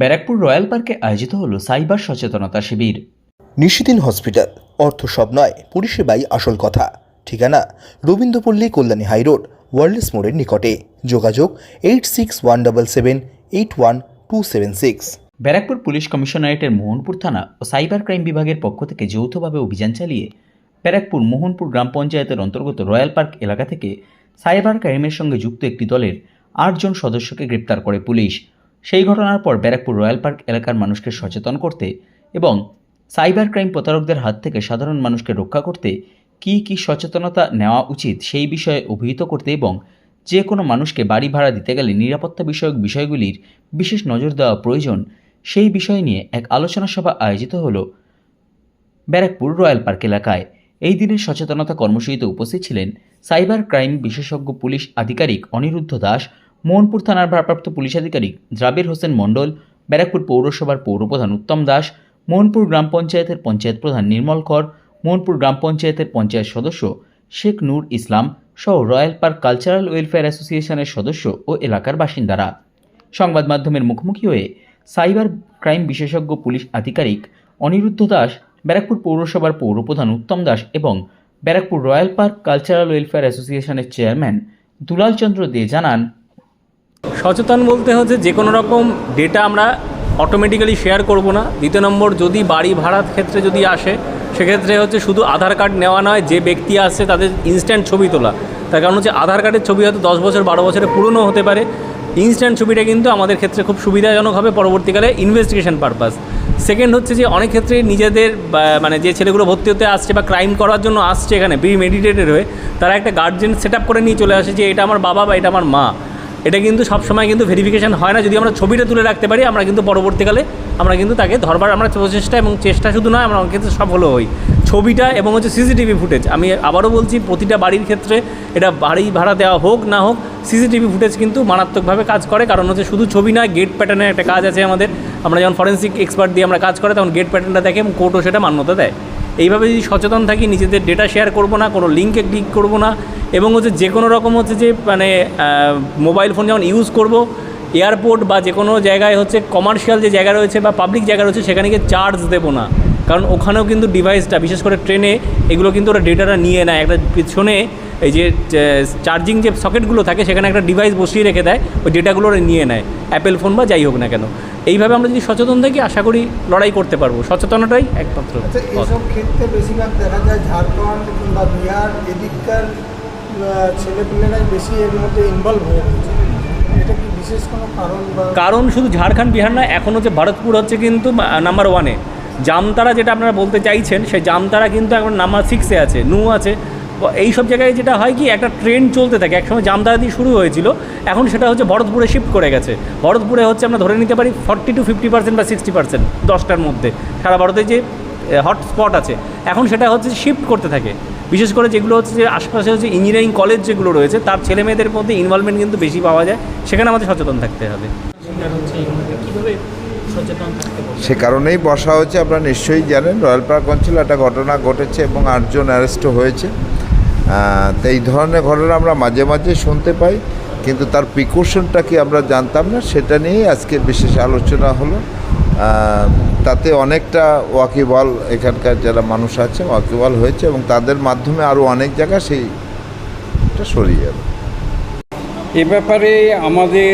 Barrackpore royal পার্কে আয়োজিত হল সাইবার সচেতনতা শিবির। নিশিদিন হসপিটাল অর্থ সব নয় পরিষেবাই আসল কথা। ঠিকানা রবীন্দ্রপল্লী কল্যাণী হাইরোড ওয়ার্ল্ডস মোড়ের নিকটে। যোগাযোগ eight six one double seven eight one two seven six. Barrackpore police কমিশনারেটের Mohanpur থানা ও সাইবার ক্রাইম বিভাগের পক্ষ থেকে যৌথভাবে অভিযান চালিয়ে ব্যারাকপুর মোহনপুর গ্রাম পঞ্চায়েতের অন্তর্গত রয়্যাল পার্ক এলাকা থেকে সাইবার ক্রাইমের সঙ্গে যুক্ত একটি দলের আটজন সদস্যকে গ্রেপ্তার করে পুলিশ। সেই ঘটনার পর ব্যারাকপুর রয়্যাল পার্ক এলাকার মানুষকে সচেতন করতে এবং সাইবার ক্রাইম প্রতারকদের হাত থেকে সাধারণ মানুষকে রক্ষা করতে কী কী সচেতনতা নেওয়া উচিত সেই বিষয়ে অভিহিত করতে এবং যে কোনো মানুষকে বাড়ি ভাড়া দিতে গেলে নিরাপত্তা বিষয়ক বিষয়গুলির বিশেষ নজর দেওয়া প্রয়োজন, সেই বিষয় নিয়ে এক আলোচনা সভা আয়োজিত হল ব্যারাকপুর রয়্যাল পার্ক এলাকায়। এই দিনের সচেতনতা কর্মসূচিতে উপস্থিত ছিলেন সাইবার ক্রাইম বিশেষজ্ঞ পুলিশ আধিকারিক অনিরুদ্ধ দাস মোহনপুর থানার ভারপ্রাপ্ত পুলিশ আধিকারিক দ্রাবির হোসেন মণ্ডল, ব্যারাকপুর পৌরসভার পৌরপ্রধান উত্তম দাস, মোহনপুর গ্রাম পঞ্চায়েতের পঞ্চায়েত প্রধান নির্মল কর, মোহনপুর গ্রাম পঞ্চায়েতের পঞ্চায়েত সদস্য শেখ নূর ইসলাম সহ রয়্যাল পার্ক কালচারাল ওয়েলফেয়ার অ্যাসোসিয়েশনের সদস্য ও এলাকার বাসিন্দারা। সংবাদ মাধ্যমের মুখোমুখি হয়ে সাইবার ক্রাইম বিশেষজ্ঞ পুলিশ আধিকারিক অনিরুদ্ধ দাস, ব্যারাকপুর পৌরসভার পৌরপ্রধান উত্তম দাস এবং Barrackpore royal park cultural welfare অ্যাসোসিয়েশনের চেয়ারম্যান দুলাল চন্দ্র দে জানান সচেতন বলতে হচ্ছে যে কোনো রকম ডেটা আমরা অটোমেটিক্যালি শেয়ার করব না। দ্বিতীয় নম্বর, যদি বাড়ি ভাড়ার ক্ষেত্রে যদি আসে, সেক্ষেত্রে হচ্ছে শুধু আধার কার্ড নেওয়া নয়, যে ব্যক্তি আসছে তাদের ইনস্ট্যান্ট ছবি তোলা। তার কারণ হচ্ছে আধার কার্ডের ছবি হয়তো দশ বছর, বারো বছরে পুরনো হতে পারে। ইনস্ট্যান্ট ছবিটা কিন্তু আমাদের ক্ষেত্রে খুব সুবিধাজনক হবে পরবর্তীকালে ইনভেস্টিগেশন পারপাস সেকেন্ড হচ্ছে যে অনেক ক্ষেত্রে নিজেদের মানে যে ছেলেগুলো ভর্তি হতে আসছে বা ক্রাইম করার জন্য আসছে এখানে প্রি মেডিটেটেড হয়ে, তারা একটা গার্জেন সেট করে নিয়ে চলে আসে যে এটা আমার বাবা বা এটা আমার মা। এটা কিন্তু সবসময় কিন্তু ভেরিফিকেশান হয় না। যদি আমরা ছবিটা তুলে রাখতে পারি, আমরা কিন্তু পরবর্তীকালে আমরা কিন্তু তাকে ধরবার আমরা প্রচেষ্টা এবং চেষ্টা শুধু নয়, আমরা কিন্তু সফলও হই ছবিটা এবং হচ্ছে সিসিটিভি ফুটেজ। আমি আবারও বলছি, প্রতিটা বাড়ির ক্ষেত্রে এটা বাড়ি ভাড়া দেওয়া হোক না হোক সিসিটিভি ফুটেজ কিন্তু মারাত্মকভাবে কাজ করে। কারণ হচ্ছে শুধু ছবি নয় গেট প্যাটার্নের একটা কাজ আছে আমাদের। আমরা যখন ফরেন্সিক এক্সপার্ট দিয়ে আমরা কাজ করে, তখন গেট প্যাটার্নটা দেখে এবং কোর্টও সেটা মান্যতা দেয়। এইভাবে যদি সচেতন থাকি, নিজেদের ডেটা শেয়ার করব না, কোনো লিঙ্কে ক্লিক করব না, এবং হচ্ছে যে কোনো রকম হচ্ছে যে মানে মোবাইল ফোন যেমন ইউজ করব এয়ারপোর্ট বা যে কোনো জায়গায় হচ্ছে কমার্শিয়াল যে জায়গা রয়েছে বা পাবলিক জায়গা রয়েছে, সেখানে গিয়ে চার্জ দেবো না। কারণ ওখানেও কিন্তু ডিভাইসটা বিশেষ করে ট্রেনে এগুলো কিন্তু ওরা ডেটাটা নিয়ে নেয়। একটা পিছনে এই যে চার্জিং যে সকেটগুলো থাকে সেখানে একটা ডিভাইস বসিয়ে রেখে দেয় ওই ডেটাগুলো নিয়ে নেয় অ্যাপেল ফোন বা যাই হোক না কেন। এইভাবে আমরা যদি সচেতন থাকি আশা করি লড়াই করতে পারব। সচেতনতাই একমাত্র এইসব ক্ষেত্রে বেশিরভাগ দেখা যায় ঝাড়খণ্ড কিংবা বিহার এদিককার ছেলেপিলেরাই বেশি এর মধ্যে ইনভলভ হয়ে রয়েছে। কারণ শুধু ঝাড়খণ্ড বিহার না এখন হচ্ছে ভারতপুর হচ্ছে কিন্তু নাম্বার ওয়ানে জামতারা যেটা আপনারা বলতে চাইছেন সেই জামতারা কিন্তু এখন নাম্বার সিক্সে আছে নু আছে। এই সব জায়গায় যেটা হয় কি, একটা ট্রেন চলতে থাকে। একসময় জামতারা দিয়ে শুরু হয়েছিল, এখন সেটা হচ্ছে ভরতপুরে শিফট করে গেছে। ভরতপুরে হচ্ছে আমরা ধরে নিতে পারি ফর্টি টু ফিফটি পার্সেন্ট বা সিক্সটি পার্সেন্ট দশটার মধ্যে। সারা ভারতে যে হটস্পট আছে, এখন সেটা হচ্ছে শিফট করতে থাকে। বিশেষ করে যেগুলো হচ্ছে যে আশপাশে হচ্ছে ইঞ্জিনিয়ারিং কলেজ যেগুলো রয়েছে, তার ছেলে মেয়েদের মধ্যে ইনভলভমেন্ট কিন্তু বেশি পাওয়া যায়। সেখানে আমাদের সচেতন থাকতে হবে। সে কারণেই বসা হয়েছে, আপনারা নিশ্চয়ই জানেন, রয়্যাল পার্ক অঞ্চলে একটা ঘটনা ঘটেছে এবং আটজন অ্যারেস্টও হয়েছে। তো এই ধরনের ঘটনা আমরা মাঝে মাঝে শুনতে পাই, কিন্তু তার প্রিকশনটা কি আমরা জানতাম না, সেটা নিয়েই আজকে বিশেষ আলোচনা হলো। তাতে অনেকটা ওয়াকিবল এখানকার যারা মানুষ আছে ওয়াকিবল হয়েছে এবং তাদের মাধ্যমে আরও অনেক জায়গা সেইটা সরিয়ে যাবে এ ব্যাপারে আমাদের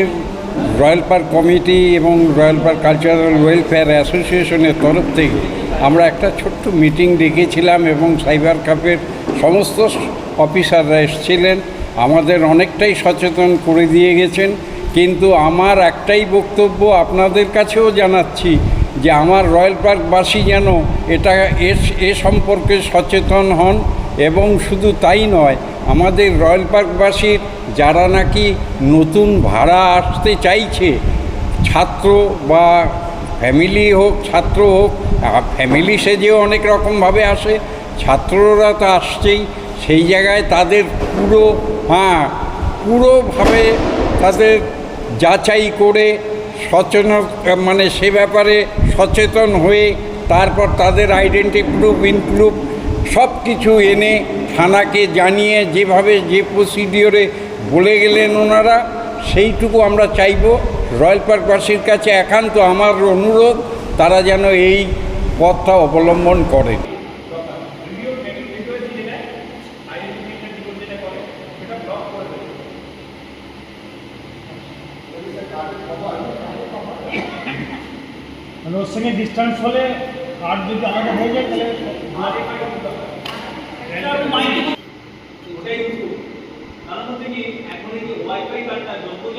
রয়্যাল পার্ক কমিটি এবং রয়্যাল পার্ক কালচারাল ওয়েলফেয়ার অ্যাসোসিয়েশনের তরফ থেকে আমরা একটা ছোট্ট মিটিং ডেকেছিলাম এবং সাইবার কাপের সমস্ত অফিসাররা এসেছিলেন, আমাদের অনেকটাই সচেতন করে দিয়ে গেছেন। কিন্তু আমার একটাই বক্তব্য আপনাদের কাছেও জানাচ্ছি যে আমার রয়্যাল পার্কবাসী যেন এটা এ- সম্পর্কে সচেতন হন এবং শুধু তাই নয়, আমাদের রয়্যাল পার্কবাসীর যারা নাকি নতুন ভাড়া আসতে চাইছে, ছাত্র বা ফ্যামিলি হোক, ছাত্র হোক ফ্যামিলি সেজেও অনেক রকমভাবে আসে ছাত্ররা তো আসছেই, সেই জায়গায় তাদের পুরো হ্যাঁ পুরোভাবে তাদের যাচাই করে সচেতন মানে সে ব্যাপারে সচেতন হয়ে তারপর তাদের আইডেন্টি প্রুফ ইনপ্রুফ সব কিছু এনে থানাকে জানিয়ে যেভাবে যে প্রসিডিওরে বলে গেলেন ওনারা, সেইটুকু আমরা চাইব। রয়্যাল পার্কবাসীর কাছে একান্ত আমার অনুরোধ, তারা যেন এই পথটা অবলম্বন করেন। মানে ওর সঙ্গে ডিস্টেন্স হলে আর যদি আলাদা হয়ে যায় তাহলে কারণ হচ্ছে কি এখন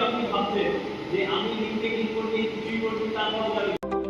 আপনি ভাবছেন যে আমি লিঙ্কে ক্লিক করবি কিছুই করব, তারপর তার